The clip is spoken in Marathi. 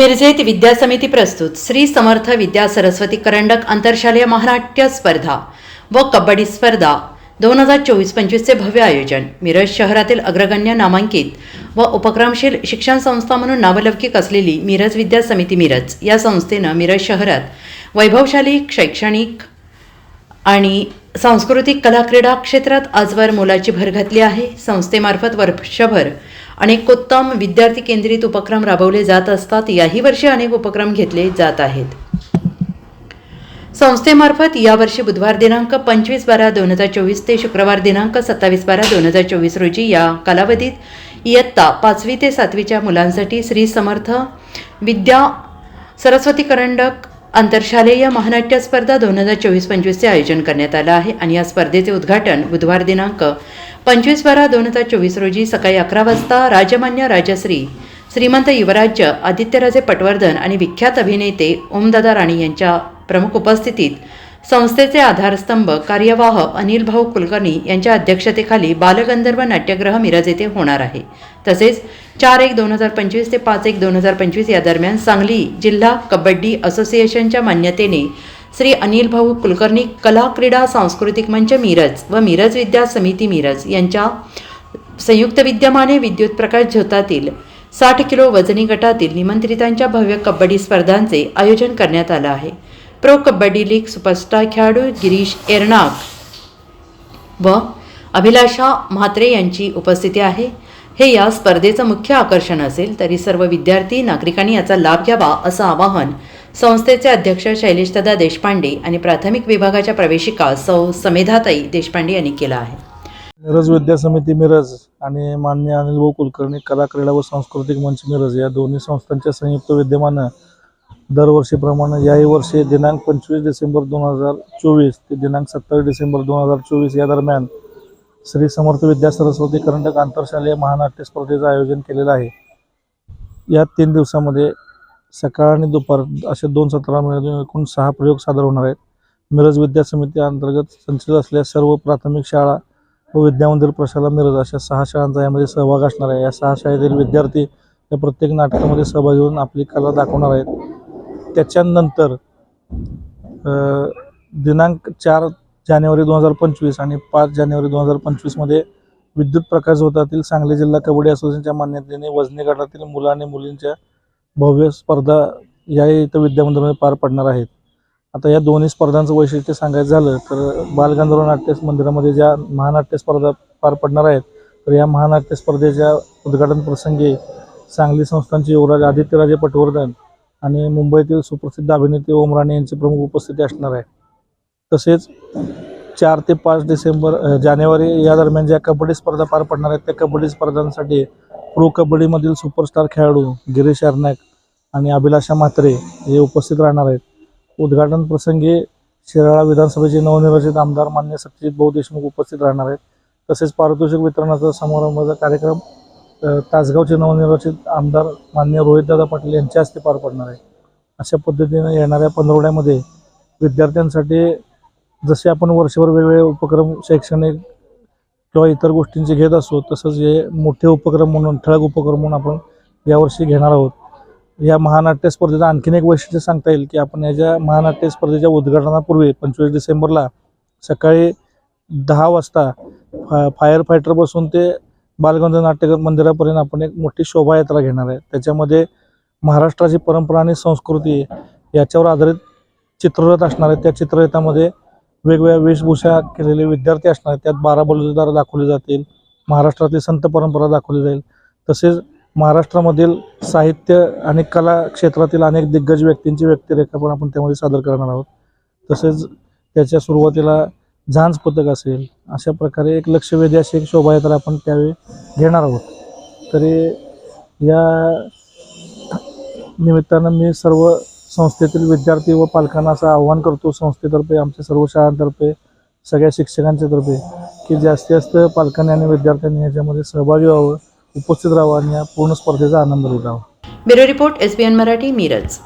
मिरजेत विद्या समिती प्रस्तुत. श्री समर्थ विद्या सरस्वती करंडक आंतरशालेय महानाट्य स्पर्धा व कबड्डी स्पर्धा. दोन हजार चोवीस पंचवीसचे भव्य आयोजन. मिरज शहरातील अग्रगण्य नामांकित व उपक्रमशील शिक्षण संस्था म्हणून नावलौकिक असलेली मिरज विद्या समिती मिरज या संस्थेनं मिरज शहरात वैभवशाली शैक्षणिक आणि सांस्कृतिक कला क्रीडा क्षेत्रात आजवर मोलाची भर घातली आहे. संस्थेमार्फत वर्षभर अनेकोत्तम विद्यार्थी केंद्रित उपक्रम राबवले जात असतात. याही वर्षी अनेक उपक्रम घेतले जात आहेत. संस्थेमार्फत यावर्षी बुधवार दिनांक पंचवीस बारा दोन हजार चोवीस ते शुक्रवार दिनांक सत्तावीस बारा दोन हजार चोवीस रोजी या कालावधीत इयत्ता पाचवी ते सातवीच्या मुलांसाठी श्री समर्थ विद्या सरस्वती करंडक आंतरशालेय महानाट्य स्पर्धा दोन हजार चोवीस पंचवीसचे आयोजन करण्यात आलं आहे आणि या स्पर्धेचे उद्घाटन बुधवार दिनांक पंचवीस बारा दोन हजार चोवीस रोजी सकाळी अकरा वाजता राजमान्य राजश्री श्रीमंत युवराज्य आदित्यराजे पटवर्धन आणि विख्यात अभिनेते ओमदादा राणी यांच्या प्रमुख उपस्थितीत संस्थेचे आधारस्तंभ कार्यवाह अनिल भाऊ कुलकर्णी यांच्या अध्यक्षतेखाली बालगंधर्व नाट्यगृह मिरज येथे होणार आहे. तसेच चार एक दोन हजार पंचवीस ते पाच एक दोन हजार पंचवीस या दरम्यान सांगली जिल्हा कबड्डी असोसिएशनच्या मान्यतेने श्री अनिल भाऊ कुलकर्णी कला क्रीडा सांस्कृतिक मंच मिरज व मिरज विद्या समिती मिरज यांच्या संयुक्त विद्यमाने विद्युत प्रकाश झोतातील साठ किलो वजनी गटातील निमंत्रितांच्या भव्य कबड्डी स्पर्धांचे आयोजन करण्यात आलं आहे. प्रो कबड्डी लीग सुपरस्टार खेळाडू गिरीश एर्नाक व अभिलाषा म्हात्रे यांची उपस्थिती आहे. हे या स्पर्धेचं मुख्य आकर्षण असेल तरी सर्व विद्यार्थी नागरिकांनी याचा लाभ घ्यावा असं आवाहन संस्थेचे अध्यक्ष शैलेशदादा देशपांडे आणि प्राथमिक विभागाच्या प्रवेशिका सौ समेधाताई देशपांडे यांनी केलं आहे. मिरज विद्या समिती मिरज आणि मान्य अनिल भाऊ कुलकर्णी कला क्रीडा व सांस्कृतिक मंच मिरज या दोन्ही संस्थांच्या संयुक्त विद्यमानं दरवर्षीप्रमाणे याही वर्षी दिनांक पंचवीस डिसेंबर दोन हजार चोवीस ते दिनांक सत्तावीस डिसेंबर दोन हजार चोवीस या दरम्यान श्री समर्थ विद्या सरस्वती करंडक आंतरशालेय महानाट्य स्पर्धेचं आयोजन केलेलं आहे. या तीन दिवसामध्ये सकाळ आणि दुपार असे दोन सत्राला मिळून एकूण सहा प्रयोग सादर होणार आहेत. मिरज विद्या समिती अंतर्गत संचलित असलेल्या सर्व प्राथमिक शाळा व विद्यामंदिर प्रशाला मिरज अशा सहा शाळांचा यामध्ये सहभाग असणार आहे. या सहा शाळेतील विद्यार्थी या प्रत्येक नाटकामध्ये सहभागी होऊन आपली कला दाखवणार आहेत. त्याच्यानंतर दिनांक चार जानेवारी दोन हजार पंचवीस आणि पाच जानेवारी दोन हजार पंचवीसमध्ये विद्युत प्रकाश होतातील सांगली जिल्हा कबड्डी असोसिएशनच्या मान्यतेने वजनी गटातील मुलं आणि मुलींच्या भव्य स्पर्धा या इथं विद्यामंदिरामध्ये पार पडणार आहेत. आता या दोन्ही स्पर्धांचं वैशिष्ट्य सांगायचं झालं तर बालगंधर्व नाट्य मंदिरामध्ये ज्या महानाट्य स्पर्धा पार पडणार आहेत तर या महानाट्य स्पर्धेच्या उद्घाटन प्रसंगी सांगली संस्थांचे युवराज आदित्यराजे पटवर्धन आणि मुंबईतील सुप्रसिद्ध अभिनेते ओम राणे यांची प्रमुख उपस्थिती असणार आहे. तसेच चार ते पाच डिसेंबर जानेवारी या दरम्यान ज्या कबड्डी स्पर्धा पार पडणार आहेत त्या कबड्डी स्पर्धांसाठी प्रो कबड्डीमधील सुपरस्टार खेळाडू गिरीश अर्नाक आणि अभिलाषा म्हात्रे हे उपस्थित राहणार आहेत. उद्घाटन प्रसंगी शिराळा विधानसभेचे नवनिर्वाचित आमदार मान्य सत्यजित भाऊ देशमुख उपस्थित राहणार आहेत. तसेच पारितोषिक वितरणाचा समारंभाचा कार्यक्रम तासगावचे नवनिर्वाचित आमदार मान्य रोहितदादा पाटील यांच्या हस्ते पार पडणार आहे. अशा पद्धतीनं येणाऱ्या पंधरवड्यामध्ये विद्यार्थ्यांसाठी जसे आपण वर्षभर वेगवेगळे उपक्रम शैक्षणिक किंवा इतर गोष्टींचे घेत असतो तसंच हे मोठे उपक्रम म्हणून ठळक उपक्रम म्हणून आपण यावर्षी घेणार आहोत. या महानाट्य स्पर्धेचं आणखीन एक वैशिष्ट्य सांगता येईल की आपण याच्या महानाट्य स्पर्धेच्या उद्घाटनापूर्वी पंचवीस डिसेंबरला सकाळी दहा वाजता फा फायर फायटरपासून ते बालगंध नाट्य मंदिरापर्यंत आपण एक मोठी शोभायात्रा घेणार आहे. त्याच्यामध्ये महाराष्ट्राची परंपरा आणि संस्कृती याच्यावर आधारित चित्ररथ असणार आहे त्या चित्ररथामध्ये वेगवेगळ्या वेशभूषा केलेले विद्यार्थी असणार आहेत. त्यात बारा बलुतेदार दाखवले जातील. महाराष्ट्रातली संत परंपरा दाखवली जाईल. तसेच महाराष्ट्रामधील साहित्य आणि कला क्षेत्रातील अनेक दिग्गज व्यक्तींची व्यक्तिरेखा पण आपण त्यामध्ये सादर करणार आहोत. तसेच त्याच्या सुरुवातीला झांज पथक असेल अशा प्रकारे एक लक्षवेधी अशी एक शोभायात्रा आपण त्यावेळी घेणार आहोत. तरी या निमित्तानं मी सर्व संस्थेतील विद्यार्थी व पालकांना असं आव्हान करतो संस्थेतर्फे आमच्या सर्व शाळांतर्फे सगळ्या शिक्षकांच्या तर्फे की जास्तीत जास्त पालकांनी आणि विद्यार्थ्यांनी याच्यामध्ये सहभागी व्हावं उपस्थित राहावं आणि या पूर्ण स्पर्धेचा आनंद लुटावा. Bureau report S B N Marathi Miraj.